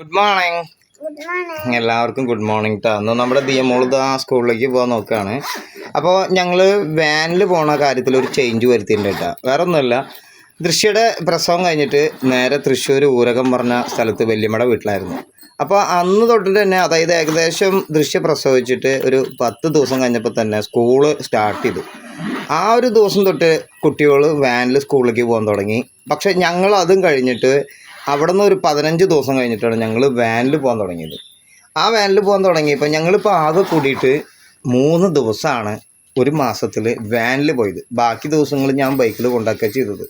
Good morning എല്ലാവർക്കും good morning ട്ടാ. അന്ന് നമ്മുടെ ദിയമോൾ ആ സ്കൂളിലേക്ക് പോകാൻ നോക്കുകയാണ് അപ്പോൾ ഞങ്ങൾ വാനിൽ പോണ കാര്യത്തിൽ ഒരു ചേഞ്ച് വരുത്തിയിട്ടുണ്ട് കേട്ടോ വേറെ ഒന്നുമില്ല ദൃശ്യയുടെ പ്രസവം കഴിഞ്ഞിട്ട് നേരെ തൃശ്ശൂർ ഊരകം പറഞ്ഞ സ്ഥലത്ത് വല്യമ്മയുടെ വീട്ടിലായിരുന്നു. അപ്പോൾ അന്ന് തൊട്ടിട്ട് തന്നെ അതായത് ഏകദേശം ദൃശ്യ പ്രസവിച്ചിട്ട് ഒരു പത്ത് ദിവസം കഴിഞ്ഞപ്പോൾ തന്നെ സ്കൂൾ സ്റ്റാർട്ട് ചെയ്തു. ആ ഒരു ദിവസം തൊട്ട് കുട്ടികൾ വാനിൽ സ്കൂളിലേക്ക് പോകാൻ തുടങ്ങി. പക്ഷെ ഞങ്ങൾ അതും കഴിഞ്ഞിട്ട് അവിടെ നിന്ന് ഒരു പതിനഞ്ച് ദിവസം കഴിഞ്ഞിട്ടാണ് ഞങ്ങൾ വാനിൽ പോകാൻ തുടങ്ങിയത്. ആ വാനിൽ പോകാൻ തുടങ്ങിയപ്പോൾ ഞങ്ങളിപ്പോൾ ആകെ കൂടിയിട്ട് മൂന്ന് ദിവസമാണ് ഒരു മാസത്തിൽ വാനിൽ പോയത്. ബാക്കി ദിവസങ്ങൾ ഞാൻ ബൈക്കിൽ കൊണ്ടാക്കുക ചെയ്തത്.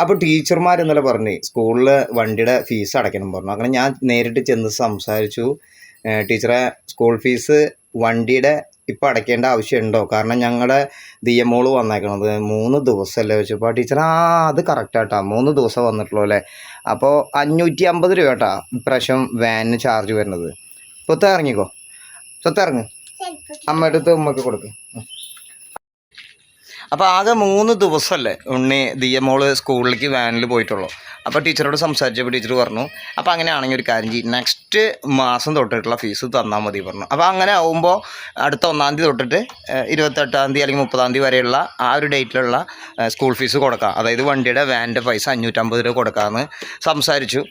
അപ്പോൾ ടീച്ചർമാർ ഇന്നലെ പറഞ്ഞു സ്കൂളിൽ വണ്ടിയുടെ ഫീസ് അടയ്ക്കണം പറഞ്ഞു. അങ്ങനെ ഞാൻ നേരിട്ട് ചെന്ന് സംസാരിച്ചു. ടീച്ചറെ സ്കൂൾ ഫീസ് വണ്ടിയുടെ ഇപ്പം അടയ്ക്കേണ്ട ആവശ്യമുണ്ടോ? കാരണം ഞങ്ങളുടെ ദിയമോൾ വന്നേക്കണത് മൂന്ന് ദിവസമല്ലേ വെച്ചപ്പോൾ ടീച്ചർ ആ അത് കറക്റ്റാട്ടാ. മൂന്ന് ദിവസം വന്നിട്ടുള്ളൂ അല്ലേ? അപ്പോൾ അഞ്ഞൂറ്റി അമ്പത് രൂപ കേട്ടാ ഇപ്രാവശ്യം വാനിന് ചാർജ് വരുന്നത്. സ്വത്ത് ഇറങ്ങിക്കോ. സ്വത്ത് ഇറങ്ങ്. അമ്മയുടെ അടുത്ത് ഉമ്മക്ക് കൊടുക്ക്. അപ്പോൾ ആകെ മൂന്ന് ദിവസമല്ലേ ഉണ്ണി ദിയമോൾ സ്കൂളിലേക്ക് വാനിൽ പോയിട്ടുള്ളൂ. അപ്പോൾ ടീച്ചറോട് സംസാരിച്ചപ്പോൾ ടീച്ചർ പറഞ്ഞു അപ്പോൾ അങ്ങനെയാണെങ്കിൽ ഒരു കാര്യം ചെയ്യും. നെക്സ്റ്റ് മാസം തൊട്ടിട്ടുള്ള ഫീസ് തന്നാൽ മതി പറഞ്ഞു. അപ്പോൾ അങ്ങനെ ആവുമ്പോൾ അടുത്ത ഒന്നാം തീയതി തൊട്ടിട്ട് ഇരുപത്തെട്ടാം തീയതി അല്ലെങ്കിൽ മുപ്പതാം തീയതി വരെയുള്ള ആ ഒരു ഡേറ്റിലുള്ള സ്കൂൾ ഫീസ് കൊടുക്കാം. അതായത് വണ്ടിയുടെ വാനിന്റെ പൈസ അഞ്ഞൂറ്റമ്പത് രൂപ കൊടുക്കാമെന്ന് സംസാരിച്ചു.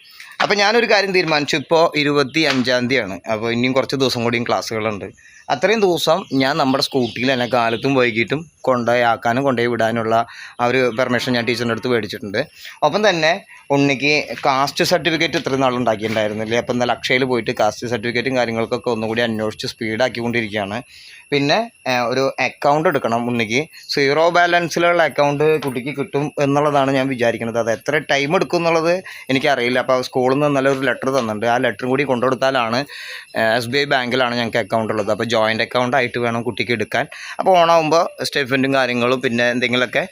അപ്പോൾ ഞാനൊരു കാര്യം തീരുമാനിച്ചു. ഇപ്പോൾ ഇരുപത്തി അഞ്ചാം തീയതിയാണ്. അപ്പോൾ ഇനിയും കുറച്ച് ദിവസം കൂടിയും ക്ലാസ്സുകളുണ്ട്. അത്രയും ദിവസം ഞാൻ നമ്മുടെ സ്കൂട്ടിയിൽ തന്നെ കാലത്തും വൈകിട്ടും കൊണ്ടുപോയി ആക്കാനും കൊണ്ടുപോയി വിടാനുള്ള ആ ഒരു പെർമിഷൻ ഞാൻ ടീച്ചറിന്റെ അടുത്ത് മേടിച്ചിട്ടുണ്ട്. ഒപ്പം തന്നെ ഉണ്ണിക്ക് കാസ്റ്റ് സർട്ടിഫിക്കറ്റ് ഇത്രയും നാൾ ഉണ്ടാക്കിയിട്ടുണ്ടായിരുന്നില്ലേ? അപ്പം എന്നാൽ അക്ഷയയിൽ പോയിട്ട് കാസ്റ്റ് സർട്ടിഫിക്കറ്റും കാര്യങ്ങൾക്കൊക്കെ ഒന്നുകൂടി അന്വേഷിച്ച് സ്പീഡാക്കിക്കൊണ്ടിരിക്കുകയാണ് പിന്നെ ഒരു അക്കൗണ്ട് എടുക്കണം ഉണ്ണിക്ക്. സീറോ ബാലൻസിലുള്ള അക്കൗണ്ട് കുട്ടിക്ക് കിട്ടും എന്നുള്ളതാണ് ഞാൻ വിചാരിക്കുന്നത്. അത് എത്ര ടൈം എടുക്കും എന്നുള്ളത് എനിക്കറിയില്ല. അപ്പോൾ സ്കൂളിൽ നിന്ന് നല്ല ഒരു ലെറ്റർ തന്നിട്ടുണ്ട്. ആ ലെറ്ററും കൂടി കൊണ്ടുകൊടുത്താലാണ് എസ് ബി ഐ ബാങ്കിലാണ് ഞങ്ങൾക്ക് അക്കൗണ്ട് ഉള്ളത്. അപ്പോൾ ജോയിന്റ് അക്കൗണ്ട് ആയിട്ട് വേണം കുട്ടിക്ക് എടുക്കാൻ. അപ്പോൾ ഓണാകുമ്പോൾ സ്റ്റേറ്റ്മെന്റും കാര്യങ്ങളും പിന്നെ എന്തെങ്കിലുമൊക്കെ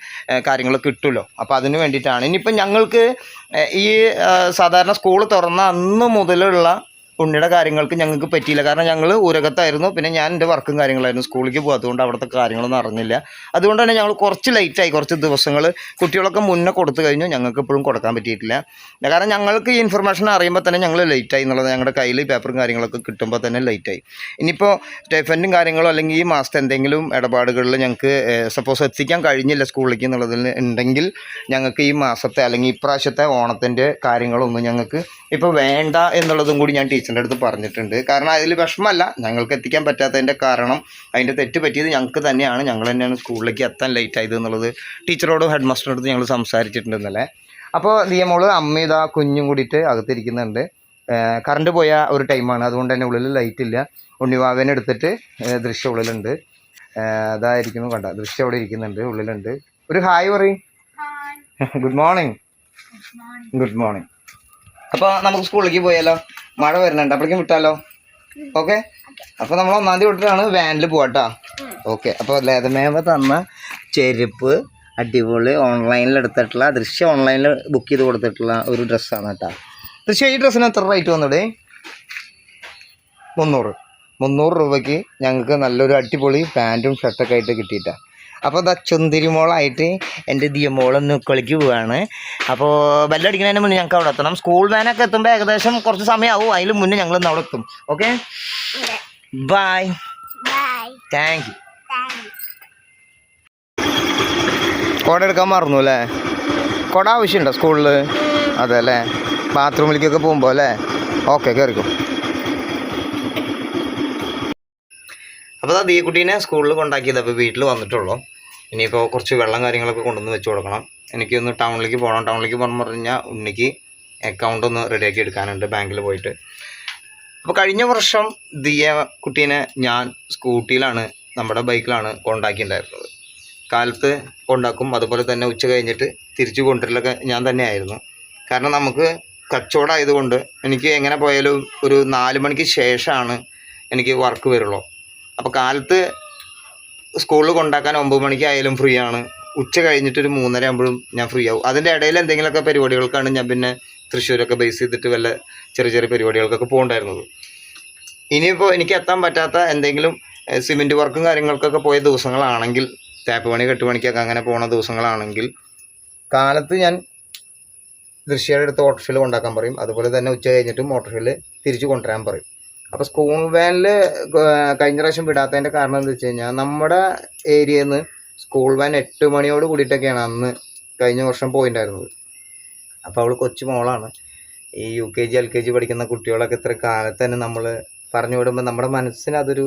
കാര്യങ്ങൾ കിട്ടുമല്ലോ. അപ്പോൾ അതിന് വേണ്ടിയിട്ടാണ്. ഇനിയിപ്പോൾ ഞങ്ങൾക്ക് ഈ സാധാരണ സ്കൂൾ തുറന്ന അന്ന് മുതലുള്ള ഉണ്ണിയുടെ കാര്യങ്ങൾക്ക് ഞങ്ങൾക്ക് പറ്റിയില്ല. കാരണം ഞങ്ങൾ ഉരകത്തായിരുന്നു പിന്നെ ഞാൻ എന്റെ വർക്കും കാര്യങ്ങളായിരുന്നു. സ്കൂളിലേക്ക് പോകാത്തതുകൊണ്ട് അവിടുത്തെ കാര്യങ്ങളൊന്നും അറിഞ്ഞില്ല. അതുകൊണ്ട് തന്നെ ഞങ്ങൾ കുറച്ച് ലേറ്റായി കുറച്ച് ദിവസങ്ങൾ കുട്ടികളൊക്കെ മുന്നേ കൊടുത്തു കഴിഞ്ഞു. ഞങ്ങൾക്ക് ഇപ്പോഴും കൊടുക്കാൻ പറ്റിയിട്ടില്ല. കാരണം ഞങ്ങൾക്ക് ഈ ഇൻഫർമേഷൻ അറിയുമ്പോൾ തന്നെ ഞങ്ങൾ ലേറ്റായി എന്നുള്ളത് ഞങ്ങളുടെ കയ്യിൽ പേപ്പറും കാര്യങ്ങളൊക്കെ കിട്ടുമ്പോൾ തന്നെ ലേറ്റായി ഇനിയിപ്പോൾ സ്റ്റൈഫന്റും കാര്യങ്ങളോ അല്ലെങ്കിൽ ഈ മാസത്തെ എന്തെങ്കിലും ഇടപാടുകളിൽ ഞങ്ങൾക്ക് സപ്പോസ് എത്തിക്കാൻ കഴിഞ്ഞില്ല സ്കൂളിലേക്ക് എന്നുള്ളതിൽ ഉണ്ടെങ്കിൽ ഞങ്ങൾക്ക് ഈ മാസത്തെ അല്ലെങ്കിൽ ഇപ്രാവശ്യത്തെ ഓണത്തിന്റെ കാര്യങ്ങളൊന്നും ഞങ്ങൾക്ക് ഇപ്പോൾ വേണ്ട എന്നുള്ളതും കൂടി ഞാൻ ടീച്ചറിന്റെ അടുത്ത് പറഞ്ഞിട്ടുണ്ട്. കാരണം അതിൽ വിഷമമല്ല ഞങ്ങൾക്ക് എത്തിക്കാൻ പറ്റാത്തതിന്റെ കാരണം അതിന്റെ തെറ്റ് പറ്റിയത് ഞങ്ങൾക്ക് തന്നെയാണ്. ഞങ്ങൾ തന്നെയാണ് സ്കൂളിലേക്ക് എത്താൻ ലേറ്റ് ആയത് എന്നുള്ളത് ടീച്ചറോടും ഹെഡ് മാസ്റ്ററിന്റെ അടുത്ത് ഞങ്ങൾ സംസാരിച്ചിട്ടുണ്ട് ഇന്നലെ. അപ്പോൾ ദിയമോൾ അമ്മ ഇതാ കുഞ്ഞും കൂടിയിട്ട് അകത്തിരിക്കുന്നുണ്ട്. കറണ്ട് പോയ ഒരു ടൈമാണ് അതുകൊണ്ട് തന്നെ ഉള്ളിൽ ലൈറ്റ് ഇല്ല. ഉണ്ണിവാവേനെ എടുത്തിട്ട് ദൃശ്യം ഉള്ളിലുണ്ട്. അതായിരിക്കുന്നു കണ്ട? ദൃശ്യം അവിടെ ഇരിക്കുന്നുണ്ട് ഉള്ളിലുണ്ട്. ഒരു ഹായ് പറയും. ഗുഡ് മോർണിംഗ് ഗുഡ് മോർണിംഗ് അപ്പോൾ നമുക്ക് സ്കൂളിലേക്ക് പോയാലോ? മഴ വരുന്നുണ്ട് അപ്പോഴേക്കും വിട്ടാലോ? ഓക്കെ? അപ്പോൾ നമ്മൾ ഒന്നാം തീയതി വിട്ടിട്ടാണ് വാനിൽ പോവാട്ടോ ഓക്കെ. അപ്പോൾ ലേതമേവ തന്ന ചെരുപ്പ് അടിപൊളി ഓൺലൈനിൽ എടുത്തിട്ടുള്ള ദൃശ്യ ഓൺലൈനിൽ ബുക്ക് ചെയ്ത് കൊടുത്തിട്ടുള്ള ഒരു ഡ്രസ്സാണ് കേട്ടോ ദൃശ്യം ഈ ഡ്രസ്സിന് എത്ര റേറ്റ് വന്നിടെ? മുന്നൂറ്. മുന്നൂറ് രൂപയ്ക്ക് ഞങ്ങൾക്ക് നല്ലൊരു അടിപൊളി പാന്റും ഷർട്ടൊക്കെ ആയിട്ട് കിട്ടിയിട്ടാണ് അപ്പോൾ ദാ ഇതാ ചുന്തിരിമോളായിട്ട് എന്റെ ദിയ ദിയമോളൊന്ന് കളിക്ക് പോവാണ്. അപ്പോൾ ബെല്ലടിക്കുന്നതിന് മുന്നേ ഞങ്ങൾക്ക് അവിടെ എത്തണം. സ്കൂൾ വാനൊക്കെ എത്തുമ്പോൾ ഏകദേശം കുറച്ച് സമയമാവും അതിന് മുന്നേ ഞങ്ങൾ ഇന്ന് അവിടെ എത്തും. ഓക്കെ ബായ് താങ്ക് യു കുട എടുക്കാൻ മറന്നു അല്ലേ? കുട ആവശ്യമുണ്ടോ സ്കൂളിൽ അതെ അല്ലേ? ബാത്റൂമിലേക്കൊക്കെ പോകുമ്പോൾ അല്ലേ? ഓക്കെ കയറിക്കും അപ്പോൾ അതാ കുട്ടീനെ സ്കൂളിൽ കൊണ്ടാക്കിയത്. അപ്പോൾ വീട്ടിൽ വന്നിട്ടുള്ളൂ. ഇനിയിപ്പോൾ കുറച്ച് വെള്ളം കാര്യങ്ങളൊക്കെ കൊണ്ടുവന്ന് വെച്ച് കൊടുക്കണം. എനിക്കൊന്ന് ടൗണിലേക്ക് പോകണം ടൗണിലേക്ക് പോകണം എന്ന് പറഞ്ഞാൽ ഉണ്ണിക്ക് അക്കൗണ്ട് ഒന്ന് റെഡിയാക്കി എടുക്കാനുണ്ട് ബാങ്കിൽ പോയിട്ട്. അപ്പോൾ കഴിഞ്ഞ വർഷം ദിയ കുട്ടീനെ ഞാൻ സ്കൂട്ടിയിലാണ് നമ്മുടെ ബൈക്കിലാണ് കൊണ്ടാക്കിയിട്ടുണ്ടായിരുന്നത്. കാലത്ത് കൊണ്ടാക്കും അതുപോലെ തന്നെ ഉച്ച കഴിഞ്ഞിട്ട് തിരിച്ചു കൊണ്ടുവരലൊക്കെ ഞാൻ തന്നെയായിരുന്നു. കാരണം നമുക്ക് കച്ചവടമായതുകൊണ്ട് എനിക്ക് എങ്ങനെ പോയാലും ഒരു നാല് മണിക്ക് ശേഷമാണ് എനിക്ക് വർക്ക് വരുള്ളൂ. അപ്പോൾ കാലത്ത് സ്കൂളിൽ കൊണ്ടാക്കാൻ ഒമ്പത് മണിക്കായാലും ഫ്രീ ആണ്. ഉച്ച കഴിഞ്ഞിട്ട് ഒരു മൂന്നര ആകുമ്പോഴും ഞാൻ ഫ്രീ ആവും. അതിന്റെ ഇടയിൽ എന്തെങ്കിലുമൊക്കെ പരിപാടികൾക്കാണ് ഞാൻ പിന്നെ തൃശ്ശൂരൊക്കെ ബേസ് ചെയ്തിട്ട് വല്ല ചെറിയ ചെറിയ പരിപാടികൾക്കൊക്കെ പോകണ്ടായിരുന്നത്. ഇനിയിപ്പോൾ എനിക്ക് എത്താൻ പറ്റാത്ത എന്തെങ്കിലും സിമെന്റ് വർക്കും കാര്യങ്ങൾക്കൊക്കെ പോയ ദിവസങ്ങളാണെങ്കിൽ തേപ്പ് പണി കെട്ടുപണിക്കൊക്കെ അങ്ങനെ പോണ ദിവസങ്ങളാണെങ്കിൽ കാലത്ത് ഞാൻ ദൃശ്യയുടെ അടുത്ത് ഓട്ടോറിക്ഷയിൽ കൊണ്ടാക്കാൻ പറയും. അതുപോലെ തന്നെ ഉച്ച കഴിഞ്ഞിട്ടും ഓട്ടോറിക്ഷയിൽ തിരിച്ച് കൊണ്ടുവരാൻ പറയും. അപ്പോൾ സ്കൂൾ വാനിൽ കഴിഞ്ഞ പ്രാവശ്യം വിടാത്തതിന്റെ കാരണം എന്താ വെച്ച് കഴിഞ്ഞാൽ നമ്മുടെ ഏരിയയിൽ നിന്ന് സ്കൂൾ വാൻ എട്ട് മണിയോട് കൂടിയിട്ടൊക്കെയാണ് അന്ന് കഴിഞ്ഞ വർഷം പോയിട്ടുണ്ടായിരുന്നത് അപ്പോൾ അവൾ കൊച്ചു മോളാണ്. ഈ U K G L K G പഠിക്കുന്ന കുട്ടികളൊക്കെ ഇത്ര കാലത്ത് തന്നെ നമ്മൾ പറഞ്ഞു വിടുമ്പോൾ നമ്മുടെ മനസ്സിന് അതൊരു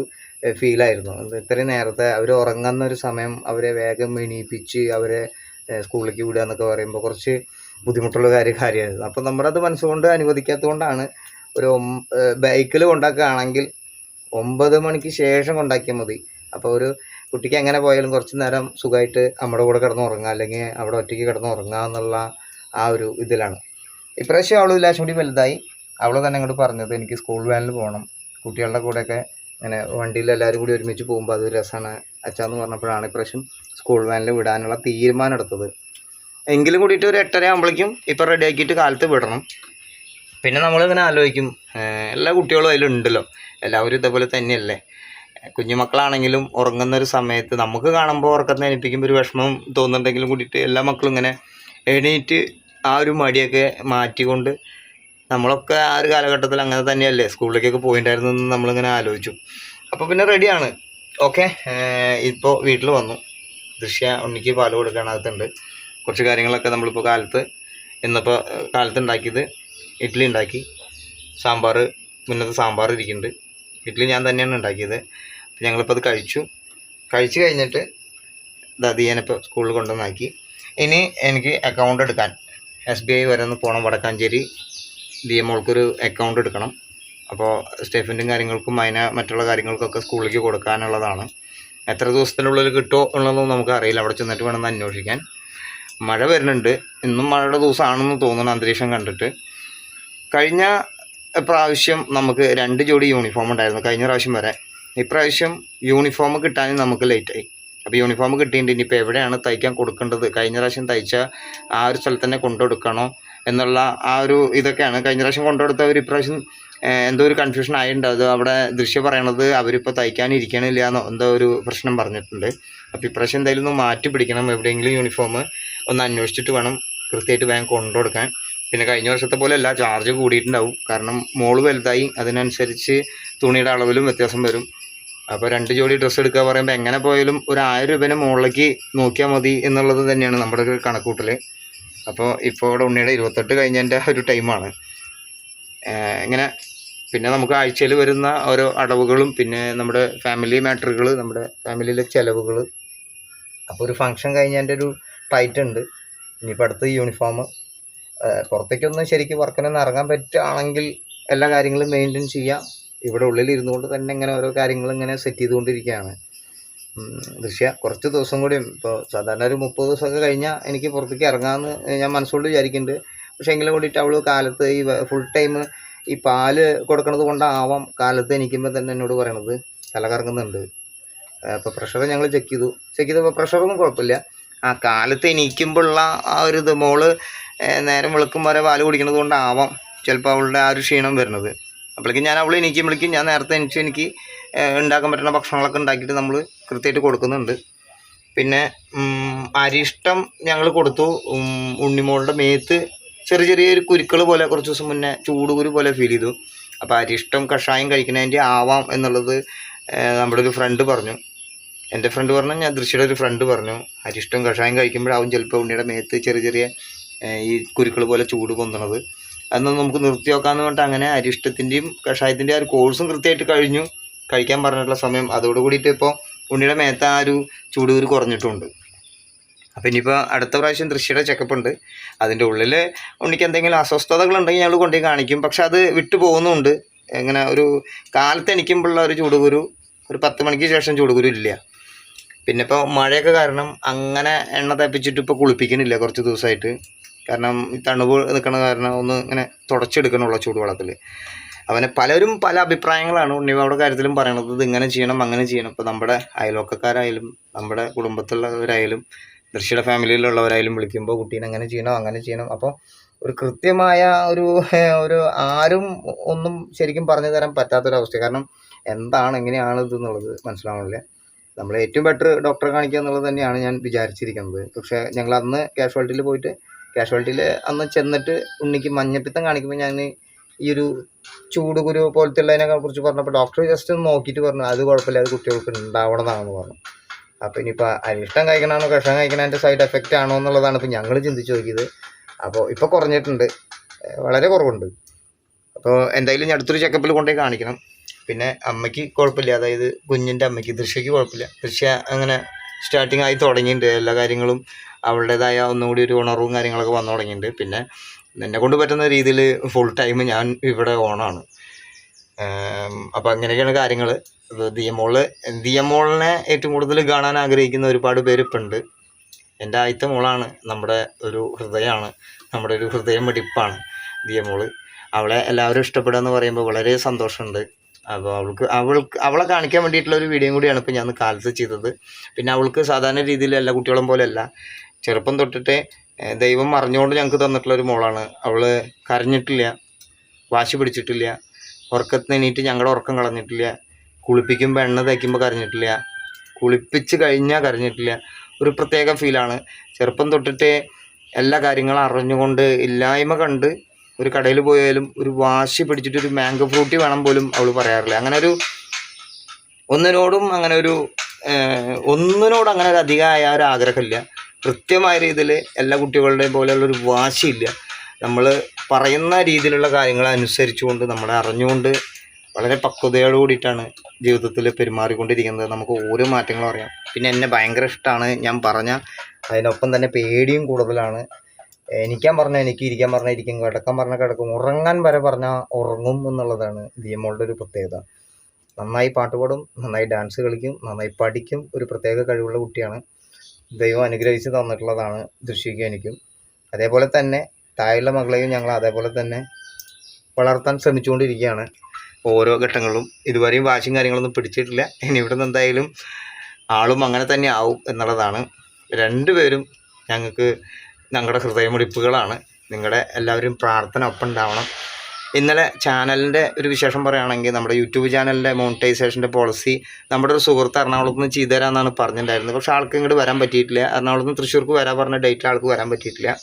ഫീലായിരുന്നു ഇത്രയും നേരത്തെ അവർ ഉറങ്ങുന്ന ഒരു സമയം അവരെ വേഗം എണീപ്പിച്ച് അവരെ സ്കൂളിലേക്ക് വിടുക എന്നൊക്കെ പറയുമ്പോൾ കുറച്ച് ബുദ്ധിമുട്ടുള്ള കാര്യം കാര്യമായിരുന്നു. അപ്പോൾ അത് മനസ്സുകൊണ്ട് അനുവദിക്കാത്തതുകൊണ്ടാണ് ഒരു ബൈക്കിൽ കൊണ്ടാക്കുകയാണെങ്കിൽ ഒമ്പത് മണിക്ക് ശേഷം കൊണ്ടാക്കിയാൽ മതി. അപ്പോൾ ഒരു കുട്ടിക്ക് എങ്ങനെ പോയാലും കുറച്ച് നേരം സുഖമായിട്ട് നമ്മുടെ കൂടെ കിടന്ന് ഉറങ്ങുക അല്ലെങ്കിൽ അവിടെ ഒറ്റയ്ക്ക് കിടന്ന് ഉറങ്ങുക എന്നുള്ള ആ ഒരു ഇതിലാണ്. ഇപ്രാവശ്യം അവൾ ഇല്ലാശം കൂടി വലുതായി. അവൾ തന്നെ അങ്ങോട്ട് പറഞ്ഞത് എനിക്ക് സ്കൂൾ വാനിൽ പോകണം. കുട്ടികളുടെ കൂടെയൊക്കെ അങ്ങനെ വണ്ടിയിൽ എല്ലാവരും കൂടി ഒരുമിച്ച് പോകുമ്പോൾ അത് രസമാണ് അച്ഛാന്ന് പറഞ്ഞപ്പോഴാണ് ഇപ്രാവശ്യം സ്കൂൾ വാനിൽ വിടാനുള്ള തീരുമാനം എടുത്തത്. എങ്കിലും കൂടിയിട്ട് ഒരു എട്ടര ആകുമ്പോഴേക്കും ഇപ്പം റെഡി ആക്കിയിട്ട് കാലത്ത് വിടണം. പിന്നെ നമ്മളിങ്ങനെ ആലോചിക്കും എല്ലാ കുട്ടികളും അതിലുണ്ടല്ലോ. എല്ലാവരും ഇതേപോലെ തന്നെയല്ലേ? കുഞ്ഞുമക്കളാണെങ്കിലും ഉറങ്ങുന്ന ഒരു സമയത്ത് നമുക്ക് കാണുമ്പോൾ ഉറക്കത്തിന് എനിപ്പിക്കുമ്പോൾ ഒരു വിഷമം തോന്നുന്നുണ്ടെങ്കിലും കൂടിയിട്ട് എല്ലാ മക്കളും ഇങ്ങനെ എണീറ്റ് ആ ഒരു മടിയൊക്കെ മാറ്റിക്കൊണ്ട് നമ്മളൊക്കെ ആ ഒരു കാലഘട്ടത്തിൽ അങ്ങനെ തന്നെയല്ലേ? സ്കൂളിലേക്കൊക്കെ പോയിട്ടുണ്ടായിരുന്നു എന്ന് നമ്മളിങ്ങനെ ആലോചിച്ചു. അപ്പോൾ പിന്നെ റെഡിയാണ്. ഓക്കെ ഇപ്പോൾ വീട്ടിൽ വന്നു. ദൃശ്യ ഉണ്ണിക്ക് പാൽ കൊടുക്കാനകത്തുണ്ട് കുറച്ച് കാര്യങ്ങളൊക്കെ നമ്മളിപ്പോൾ കാലത്ത് ഇന്നിപ്പോൾ കാലത്ത് ഉണ്ടാക്കിയത്. ഇഡ്ഡലി ഉണ്ടാക്കി. സാമ്പാർ മുന്നത്തെ സാമ്പാർ ഇരിക്കുന്നുണ്ട്. ഇഡ്ഡലി ഞാൻ തന്നെയാണ് ഉണ്ടാക്കിയത്. അപ്പോൾ ഞങ്ങളിപ്പോൾ അത് കഴിച്ചു. കഴിച്ചു കഴിഞ്ഞിട്ട് ഇതാ ഞാനിപ്പോൾ സ്കൂളിൽ കൊണ്ടുവന്നാക്കി. ഇനി എനിക്ക് അക്കൗണ്ട് എടുക്കാൻ എസ് ബി ഐ വരെ ഒന്ന് പോകണം വടക്കാഞ്ചേരി. ദിയ മോൾക്കൊരു അക്കൗണ്ട് എടുക്കണം. അപ്പോൾ സ്റ്റെഫിന്റെയും കാര്യങ്ങൾക്കും അതിനെ മറ്റുള്ള കാര്യങ്ങൾക്കൊക്കെ സ്കൂളിലേക്ക് കൊടുക്കാനുള്ളതാണ്. എത്ര ദിവസത്തിനുള്ളിൽ കിട്ടുമോ എന്നുള്ളതൊന്നും നമുക്ക് അറിയില്ല. അവിടെ ചെന്നിട്ട് വേണമെന്ന് അന്വേഷിക്കാൻ. മഴ വരുന്നുണ്ട്. ഇന്നും മഴയുടെ ദിവസമാണെന്ന് തോന്നുന്നു അന്തരീക്ഷം കണ്ടിട്ട്. കഴിഞ്ഞ പ്രാവശ്യം നമുക്ക് രണ്ട് ജോഡി യൂണിഫോം ഉണ്ടായിരുന്നു. കഴിഞ്ഞ പ്രാവശ്യം വരെ. ഇപ്രാവശ്യം യൂണിഫോം കിട്ടാനും നമുക്ക് ലേറ്റായി അപ്പോൾ യൂണിഫോം കിട്ടിയിട്ട് ഇനിയിപ്പോൾ എവിടെയാണ് തയ്ക്കാൻ കൊടുക്കേണ്ടത്? കഴിഞ്ഞ പ്രാവശ്യം തയ്ച്ച ആ ഒരു സ്ഥലത്ത് തന്നെ കൊണ്ടുകൊടുക്കണോ എന്നുള്ള ആ ഒരു ഇതൊക്കെയാണ്. കഴിഞ്ഞ പ്രാവശ്യം കൊണ്ടുകൊടുത്തവർ ഇപ്രാവശ്യം എന്തോ ഒരു കൺഫ്യൂഷൻ ആയിട്ടുണ്ട്. അത് അവിടെ ദൃശ്യം പറയണത് അവരിപ്പോൾ തയ്ക്കാൻ ഇരിക്കണില്ല എന്നോ എന്തോ ഒരു പ്രശ്നം പറഞ്ഞിട്ടുണ്ട്. അപ്പോൾ ഇപ്രാവശ്യം എന്തായാലും ഒന്ന് മാറ്റി പിടിക്കണം. എവിടെയെങ്കിലും യൂണിഫോം ഒന്ന് അന്വേഷിച്ചിട്ട് വേണം കൃത്യമായിട്ട് വേഗം കൊണ്ടുകൊടുക്കാൻ. പിന്നെ കഴിഞ്ഞ വർഷത്തെ പോലെ അല്ല ചാർജ് കൂടിയിട്ടുണ്ടാവും. കാരണം മോൾ വലുതായി അതിനനുസരിച്ച് തുണിയുടെ അളവിലും വ്യത്യാസം വരും. അപ്പോൾ രണ്ട് ജോഡി ഡ്രസ്സ് എടുക്കുക പറയുമ്പോൾ എങ്ങനെ പോയാലും ഒരു ആയിരം രൂപേനെ മുകളിലേക്ക് നോക്കിയാൽ മതി എന്നുള്ളത് തന്നെയാണ് നമ്മുടെ ഒരു കണക്കൂട്ടൽ അപ്പോൾ ഇപ്പോൾ ഇവിടെ ഉണ്ണിയുടെ ഇരുപത്തെട്ട് കഴിഞ്ഞതിന്റെ ഒരു ടൈമാണ് ഇങ്ങനെ പിന്നെ നമുക്ക് ആഴ്ചയിൽ വരുന്ന ഓരോ അടവുകളും പിന്നെ നമ്മുടെ ഫാമിലി മാറ്ററുകൾ നമ്മുടെ ഫാമിലിയിലെ ചിലവുകൾ അപ്പോൾ ഒരു ഫങ്ഷൻ കഴിഞ്ഞതിന്റെ ഒരു ടൈറ്റ് ഉണ്ട്. ഇനിയിപ്പോൾ അടുത്ത് യൂണിഫോം പുറത്തേക്കൊന്ന് ശരിക്കും വർക്കിനൊന്നും ഇറങ്ങാൻ പറ്റുകയാണെങ്കിൽ എല്ലാ കാര്യങ്ങളും മെയിന്റെയിൻ ചെയ്യാം. ഇവിടെ ഉള്ളിൽ ഇരുന്നുകൊണ്ട് തന്നെ ഇങ്ങനെ ഓരോ കാര്യങ്ങൾ ഇങ്ങനെ സെറ്റ് ചെയ്തുകൊണ്ടിരിക്കുകയാണ്. ദൃശ്യ കുറച്ച് ദിവസം കൂടിയും. ഇപ്പോൾ സാധാരണ ഒരു മുപ്പത് ദിവസമൊക്കെ കഴിഞ്ഞാൽ എനിക്ക് പുറത്തേക്ക് ഇറങ്ങാമെന്ന് ഞാൻ മനസ്സുകൊണ്ട് വിചാരിക്കുന്നുണ്ട്. പക്ഷേ എങ്കിലും കൂടിയിട്ട് അവൾ കാലത്ത് ഈ ഫുൾ ടൈം ഈ പാൽ കൊടുക്കണത് കൊണ്ടാവാം. കാലത്ത് എനിക്കുമ്പോൾ തന്നെ എന്നോട് പറയണത്. തല കറങ്ങുന്നുണ്ട്. അപ്പോൾ പ്രഷർ ഞങ്ങൾ ചെക്ക് ചെയ്തു. ചെക്ക് ചെയ്തപ്പോൾ പ്രഷറൊന്നും കുഴപ്പമില്ല. ആ കാലത്ത് എനിക്കുമ്പോഴുള്ള ആ ഒരു ഇത് മോൾ നേരം വെളുക്കും വരെ പാൽ കുടിക്കുന്നത് കൊണ്ടാവാം ചിലപ്പോൾ അവളുടെ ആ ഒരു ക്ഷീണം വരുന്നത്. അപ്പോഴേക്കും ഞാൻ അവൾ വിളിക്കും. ഞാൻ നേരത്തെ എനിച്ച് എനിക്ക് ഉണ്ടാക്കാൻ പറ്റുന്ന ഭക്ഷണങ്ങളൊക്കെ ഉണ്ടാക്കിയിട്ട് നമ്മൾ കൃത്യമായിട്ട് കൊടുക്കുന്നുണ്ട്. പിന്നെ അരിഷ്ടം ഞങ്ങൾ കൊടുത്തു. ഉണ്ണിമോളുടെ മേത്ത് ചെറിയ ചെറിയൊരു കുരുക്കൾ പോലെ കുറച്ച് ദിവസം മുന്നേ ചൂടുകുരു പോലെ ഫീൽ ചെയ്തു. അപ്പോൾ അരിഷ്ടം കഷായം കഴിക്കുന്നതിന്റെ ആവാം എന്നുള്ളത് നമ്മുടെ ഒരു ഫ്രണ്ട് പറഞ്ഞു. എന്റെ ഫ്രണ്ട് പറഞ്ഞു ഞാൻ ദൃശ്യയുടെ ഒരു ഫ്രണ്ട് പറഞ്ഞു. അരിഷ്ടം കഷായം കഴിക്കുമ്പോഴാവും ചിലപ്പോൾ ഉണ്ണിയുടെ മേത്ത് ചെറിയ ചെറിയ ഈ കുരുക്കൾ പോലെ ചൂട് പൊന്തണത്. അതൊന്നും നമുക്ക് നിർത്തി വെക്കാമെന്ന് പറഞ്ഞിട്ട് അങ്ങനെ അരിഷ്ടത്തിന്റെയും കഷായത്തിന്റെയും ആ ഒരു കോഴ്സും കൃത്യമായിട്ട് കഴിഞ്ഞു. കഴിക്കാൻ പറഞ്ഞിട്ടുള്ള സമയം. അതോട് കൂടിയിട്ട് ഇപ്പോൾ ഉണ്ണിയുടെ മേത്ത ആ ഒരു ചൂടുകുരു കുറഞ്ഞിട്ടുണ്ട്. അപ്പോൾ ഇനിയിപ്പോൾ അടുത്ത പ്രാവശ്യം ദൃശ്യയുടെ ചെക്കപ്പ് ഉണ്ട്. അതിന്റെ ഉള്ളിൽ ഉണ്ണിക്ക് എന്തെങ്കിലും അസ്വസ്ഥതകൾ ഉണ്ടെങ്കിൽ ഞങ്ങൾ കൊണ്ടുപോയി കാണിക്കും. പക്ഷെ അത് വിട്ടു പോകുന്നുണ്ട്. ഇങ്ങനെ ഒരു കാലത്ത് എണിക്കുമ്പോഴുള്ള ഒരു ചൂടുകുരു ഒരു പത്ത് മണിക്ക് ശേഷം ചൂടുകുരു ഇല്ല. പിന്നെ ഇപ്പോൾ മഴയൊക്കെ കാരണം അങ്ങനെ എണ്ണ തപ്പിച്ചിട്ട് ഇപ്പോൾ കുളിപ്പിക്കണില്ല കുറച്ച് ദിവസമായിട്ട്. കാരണം ഈ തണുപ്പ് നിൽക്കണ കാരണം ഒന്ന് ഇങ്ങനെ തുടച്ചെടുക്കണുള്ള ചൂടുവെള്ളത്തിൽ അവനെ പലരും പല അഭിപ്രായങ്ങളാണ് ഉണ്ണിവാവിടെ കാര്യത്തിലും പറയണത്. ഇത് ഇങ്ങനെ ചെയ്യണം അങ്ങനെ ചെയ്യണം. ഇപ്പോൾ നമ്മുടെ അയൽവക്കക്കാരായാലും നമ്മുടെ കുടുംബത്തിലുള്ളവരായാലും ദൃശ്യയുടെ ഫാമിലിയിലുള്ളവരായാലും വിളിക്കുമ്പോൾ കുട്ടീനെ അങ്ങനെ ചെയ്യണം അങ്ങനെ ചെയ്യണം? അപ്പോൾ ഒരു കൃത്യമായ ഒരു ഒരു ആരും ഒന്നും ശരിക്കും പറഞ്ഞു തരാൻ പറ്റാത്തൊരവസ്ഥ കാരണം എന്താണ് എങ്ങനെയാണ് ഇത് എന്നുള്ളത് മനസ്സിലാവണില്ല. നമ്മൾ ഏറ്റവും ബെറ്റർ ഡോക്ടറെ കാണിക്കുക എന്നുള്ളത് തന്നെയാണ് ഞാൻ വിചാരിച്ചിരിക്കുന്നത്. പക്ഷേ ഞങ്ങൾ അന്ന് കാഷ്വാലിറ്റിയിൽ പോയിട്ട് കാഷ്വാലിറ്റിയിൽ അന്ന് ചെന്നിട്ട് ഉണ്ണിക്ക് മഞ്ഞപ്പിത്തം കാണിക്കുമ്പോൾ ഞാൻ ഈ ഒരു ചൂട് കുരു പോലത്തെ ഉള്ളതിനെ കുറിച്ച് പറഞ്ഞപ്പോൾ ഡോക്ടർ ജസ്റ്റ് ഒന്ന് നോക്കിയിട്ട് പറഞ്ഞു അത് കുഴപ്പമില്ല അത് കുട്ടികൾക്ക് ഉണ്ടാവണതാണെന്ന് പറഞ്ഞു. അപ്പോൾ ഇനിയിപ്പോൾ അരിഷ്ടം കഴിക്കണമാണോ കഷണം കഴിക്കണതിന്റെ സൈഡ് എഫക്റ്റ് ആണോ എന്നുള്ളതാണ് ഇപ്പോൾ ഞങ്ങൾ ചിന്തിച്ച് നോക്കിയത്. അപ്പോൾ ഇപ്പോൾ കുറഞ്ഞിട്ടുണ്ട്. വളരെ കുറവുണ്ട്. അപ്പോൾ എന്തായാലും ഞാൻ അടുത്തൊരു ചെക്കപ്പിൽ കൊണ്ടുപോയി കാണിക്കണം. പിന്നെ അമ്മയ്ക്ക് കുഴപ്പമില്ല. അതായത് കുഞ്ഞിന്റെ അമ്മയ്ക്ക് ദൃശ്യയ്ക്ക് കുഴപ്പമില്ല. ദൃശ്യ അങ്ങനെ സ്റ്റാർട്ടിങ് ആയി തുടങ്ങിയിട്ടുണ്ട്. എല്ലാ കാര്യങ്ങളും അവളുടേതായ ഒന്നുകൂടി ഒരു ഉണർവും കാര്യങ്ങളൊക്കെ വന്നു തുടങ്ങിയിട്ടുണ്ട്. പിന്നെ എന്നെ കൊണ്ട് പറ്റുന്ന രീതിയിൽ ഫുൾ ടൈം ഞാൻ ഇവിടെ ഓണാണ് അപ്പോൾ അങ്ങനെയൊക്കെയാണ് കാര്യങ്ങൾ ദിയമോൾ ദിയമോളിനെ ഏറ്റവും കൂടുതൽ കാണാൻ ആഗ്രഹിക്കുന്ന ഒരുപാട് പേര് ഇപ്പം ഉണ്ട്. എന്റെ ആദ്യത്തെ മോളാണ്. നമ്മുടെ ഒരു ഹൃദയമാണ് നമ്മുടെ ഒരു ഹൃദയം വെടിപ്പാണ് ദിയമോൾ. അവളെ എല്ലാവരും ഇഷ്ടപ്പെടുക എന്ന് പറയുമ്പോൾ വളരെ സന്തോഷമുണ്ട്. അപ്പോൾ അവൾക്ക് അവൾക്ക് അവളെ കാണിക്കാൻ വേണ്ടിയിട്ടുള്ള ഒരു വീഡിയോയും കൂടിയാണ് ഇപ്പോൾ ഞാൻ കാലത്ത് ചെയ്തത്. പിന്നെ അവൾക്ക് സാധാരണ രീതിയിൽ എല്ലാ കുട്ടികളും പോലെയല്ല. ചെറുപ്പം തൊട്ടിട്ട് ദൈവം അറിഞ്ഞുകൊണ്ട് ഞങ്ങൾക്ക് തന്നിട്ടുള്ള ഒരു മോളാണ്. അവൾ കരഞ്ഞിട്ടില്ല വാശി പിടിച്ചിട്ടില്ല ഉറക്കത്തിന് എണീറ്റ് ഞങ്ങളുടെ ഉറക്കം കളഞ്ഞിട്ടില്ല കുളിപ്പിക്കുമ്പോൾ എണ്ണ തേക്കുമ്പോൾ കരഞ്ഞിട്ടില്ല കുളിപ്പിച്ച് കഴിഞ്ഞാൽ കരഞ്ഞിട്ടില്ല. ഒരു പ്രത്യേക ഫീലാണ് ചെറുപ്പം തൊട്ടിട്ട് എല്ലാ കാര്യങ്ങളും അറിഞ്ഞുകൊണ്ട് ഇല്ലായ്മ കണ്ട് ഒരു കടയിൽ പോയാലും ഒരു വാശി പിടിച്ചിട്ട് ഒരു മാംഗോ ഫ്രൂട്ടി വേണം പോലും അവൾ പറയാറില്ല. അങ്ങനെ ഒരു ഒന്നിനോടും അങ്ങനെ ഒരു ഒന്നിനോട് അങ്ങനെ ഒരു അധികമായ ഒരു ആഗ്രഹമില്ല. കൃത്യമായ രീതിയിൽ എല്ലാ കുട്ടികളുടെയും പോലെയുള്ളൊരു വാശിയില്ല. നമ്മൾ പറയുന്ന രീതിയിലുള്ള കാര്യങ്ങൾ അനുസരിച്ചുകൊണ്ട് നമ്മളെ അറിഞ്ഞുകൊണ്ട് വളരെ പക്വതയോട് കൂടിയിട്ടാണ് ജീവിതത്തിൽ പെരുമാറിക്കൊണ്ടിരിക്കുന്നത്. നമുക്ക് ഓരോ മാറ്റങ്ങളും അറിയാം. പിന്നെ എന്നെ ഭയങ്കര ഇഷ്ടമാണ് ഞാൻ പറഞ്ഞ അതിനൊപ്പം തന്നെ പേടിയും കൂടുതലാണ്. എനിക്കാൻ പറഞ്ഞാൽ എനിക്ക് ഇരിക്കാൻ പറഞ്ഞാൽ ഇരിക്കും കിടക്കാൻ പറഞ്ഞാൽ കിടക്കും. ഉറങ്ങാൻ വരെ പറഞ്ഞാൽ ഉറങ്ങും എന്നുള്ളതാണ് ദിയമോളുടെ ഒരു പ്രത്യേകത. നന്നായി പാട്ട് പാടും നന്നായി ഡാൻസ് കളിക്കും നന്നായി പഠിക്കും ഒരു പ്രത്യേക കഴിവുള്ള കുട്ടിയാണ്. ദൈവം അനുഗ്രഹിച്ച് തന്നിട്ടുള്ളതാണ് ദൃശ്യക്കും എനിക്കും. അതേപോലെ തന്നെ തായുള്ള മകളെയും ഞങ്ങൾ അതേപോലെ തന്നെ വളർത്താൻ ശ്രമിച്ചുകൊണ്ടിരിക്കുകയാണ്. ഓരോ ഘട്ടങ്ങളിലും ഇതുവരെയും വാശിയും കാര്യങ്ങളൊന്നും പിടിച്ചിട്ടില്ല. ഇനി ഇവിടെ നിന്ന് എന്തായാലും ആളും അങ്ങനെ തന്നെ ആവും എന്നുള്ളതാണ്. രണ്ടുപേരും ഞങ്ങൾക്ക് ഞങ്ങളുടെ ഹൃദയമുടിപ്പുകളാണ്. നിങ്ങളുടെ എല്ലാവരും പ്രാർത്ഥന ഒപ്പം ഉണ്ടാവണം ഇന്നലെ ചാനലിന്റെ ഒരു വിശേഷം പറയുകയാണെങ്കിൽ നമ്മുടെ യൂട്യൂബ് ചാനലിന്റെ മോണിറ്റൈസേഷന്റെ പോളിസി നമ്മുടെ ഒരു സുഹൃത്ത് എറണാകുളത്ത് നിന്ന് ചെയ്തു തരാമെന്നാണ് പറഞ്ഞിട്ടുണ്ടായിരുന്നത്. പക്ഷേ ആൾക്ക് ഇങ്ങോട്ട് വരാൻ പറ്റിയിട്ടില്ല. എറണാകുളത്ത് നിന്ന് തൃശ്ശൂർക്ക് വരാൻ പറഞ്ഞ ഡേറ്റ് ആൾക്ക് വരാൻ പറ്റിയിട്ടില്ല.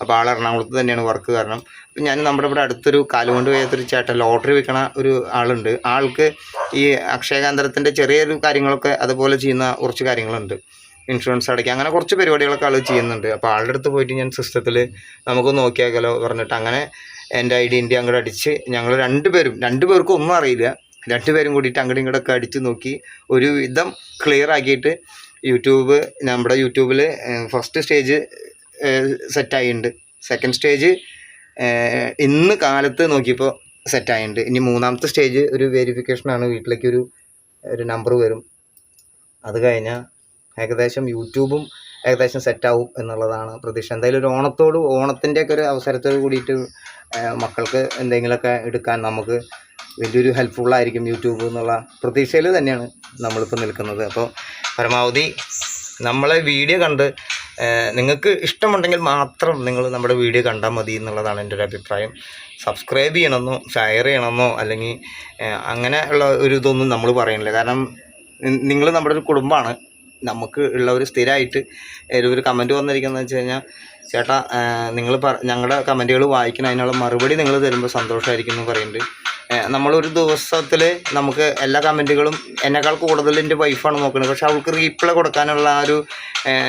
അപ്പോൾ ആൾ എറണാകുളത്ത് തന്നെയാണ് വർക്ക് കാരണം. അപ്പം ഞാൻ നമ്മുടെ ഇവിടെ അടുത്തൊരു കാലുകൊണ്ട് പോയത്തൊരു ചേട്ടൻ ലോട്ടറി വിൽക്കണ ഒരു ആളുണ്ട്. ആൾക്ക് ഈ അക്ഷയകേന്ദ്രത്തിന്റെ ചെറിയൊരു കാര്യങ്ങളൊക്കെ അതുപോലെ ചെയ്യുന്ന കുറച്ച് കാര്യങ്ങളുണ്ട്. ഇൻഷുറൻസ് അടയ്ക്കുക. അങ്ങനെ കുറച്ച് പരിപാടികളൊക്കെ ആൾ ചെയ്യുന്നുണ്ട്. അപ്പോൾ ആളുടെ അടുത്ത് പോയിട്ട് ഞാൻ സിസ്റ്റത്തിൽ നമുക്ക് നോക്കിയാക്കലോ പറഞ്ഞിട്ട് അങ്ങനെ എന്റെ ഐ ഡി ഇന്ത്യ അങ്ങോട്ട് അടിച്ച് ഞങ്ങൾ രണ്ടുപേരും രണ്ടുപേർക്കും ഒന്നും അറിയില്ല. രണ്ടുപേരും കൂടിയിട്ട് അങ്ങോട്ടും ഇങ്ങോട്ടൊക്കെ അടിച്ച് നോക്കി ഒരു വിധം ക്ലിയർ ആക്കിയിട്ട് യൂട്യൂബ് നമ്മുടെ യൂട്യൂബിൽ ഫസ്റ്റ് സ്റ്റേജ് സെറ്റായിട്ടുണ്ട് സെക്കൻഡ് സ്റ്റേജ് ഇന്ന് കാലത്ത് നോക്കിയപ്പോൾ സെറ്റായിട്ടുണ്ട് ഇനി മൂന്നാമത്തെ സ്റ്റേജ് ഒരു വെരിഫിക്കേഷനാണ് വീട്ടിലേക്ക് ഒരു ഒരു നമ്പർ വരും. അത് കഴിഞ്ഞാൽ ഏകദേശം യൂട്യൂബും ഏകദേശം സെറ്റാവും എന്നുള്ളതാണ് പ്രതീക്ഷ. എന്തായാലും ഒരു ഓണത്തോട് ഓണത്തിന്റെയൊക്കെ ഒരു അവസരത്തോട് കൂടിയിട്ട് മക്കൾക്ക് എന്തെങ്കിലുമൊക്കെ എടുക്കാൻ നമുക്ക് വലിയൊരു ഹെൽപ്ഫുള്ളായിരിക്കും യൂട്യൂബ് എന്നുള്ള പ്രതീക്ഷയിൽ തന്നെയാണ് നമ്മളിപ്പോൾ നിൽക്കുന്നത്. അപ്പോൾ പരമാവധി നമ്മളെ വീഡിയോ കണ്ട് നിങ്ങൾക്ക് ഇഷ്ടമുണ്ടെങ്കിൽ മാത്രം നിങ്ങൾ നമ്മുടെ വീഡിയോ കണ്ടാൽ മതി എന്നുള്ളതാണ് എന്റെ ഒരു അഭിപ്രായം. സബ്സ്ക്രൈബ് ചെയ്യണമെന്നോ ഷെയർ ചെയ്യണമെന്നോ അല്ലെങ്കിൽ അങ്ങനെ ഉള്ള ഒരു ഇതൊന്നും നമ്മൾ പറയുന്നില്ല. കാരണം നിങ്ങൾ നമ്മുടെ ഒരു കുടുംബമാണ്. നമുക്ക് ഉള്ള ഒരു സ്ഥിരമായിട്ട് ഒരു കമന്റ് വന്നിരിക്കുന്നത് വെച്ച് കഴിഞ്ഞാൽ ചേട്ടാ നിങ്ങൾ പറ ഞങ്ങളുടെ കമന്റുകൾ വായിക്കണം അതിനുള്ള മറുപടി നിങ്ങൾ തരുമ്പോൾ സന്തോഷമായിരിക്കും എന്ന് പറയുന്നുണ്ട് നമ്മളൊരു ദിവസത്തിൽ നമുക്ക് എല്ലാ കമന്റുകളും എന്നെക്കാൾ കൂടുതൽ എന്റെ വൈഫാണ് നോക്കുന്നത് പക്ഷെ അവൾക്ക് റീപ്ലൈ കൊടുക്കാനുള്ള ആ ഒരു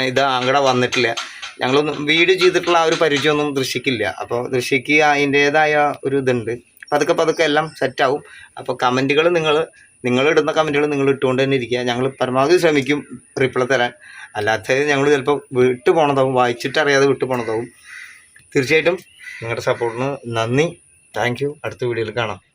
ഇത് അങ്ങടെ വന്നിട്ടില്ല. ഞങ്ങളൊന്നും വീഡിയോ ചെയ്തിട്ടുള്ള ആ ഒരു പരിചയമൊന്നും ദൃശ്യിക്കില്ല. അപ്പോൾ ദൃശ്യക്ക് അതിന്റേതായ ഒരു ഇതുണ്ട്. പതുക്കെ പതുക്കെ എല്ലാം സെറ്റാവും അപ്പോൾ കമന്റുകൾ നിങ്ങൾ നിങ്ങളിടുന്ന കമന്റുകൾ നിങ്ങൾ ഇട്ടുകൊണ്ട് തന്നെ ഇരിക്കുക. ഞങ്ങൾ പരമാവധി ശ്രമിക്കും റിപ്ലൈ തരാൻ. അല്ലാത്തത് ഞങ്ങൾ ചിലപ്പോൾ വിട്ടു പോണതാവും വായിച്ചിട്ട് അറിയാതെ വിട്ടു പോണതാവും. തീർച്ചയായിട്ടും നിങ്ങളുടെ സപ്പോർട്ടിന് നന്ദി. താങ്ക് യു അടുത്ത വീഡിയോയിൽ കാണാം.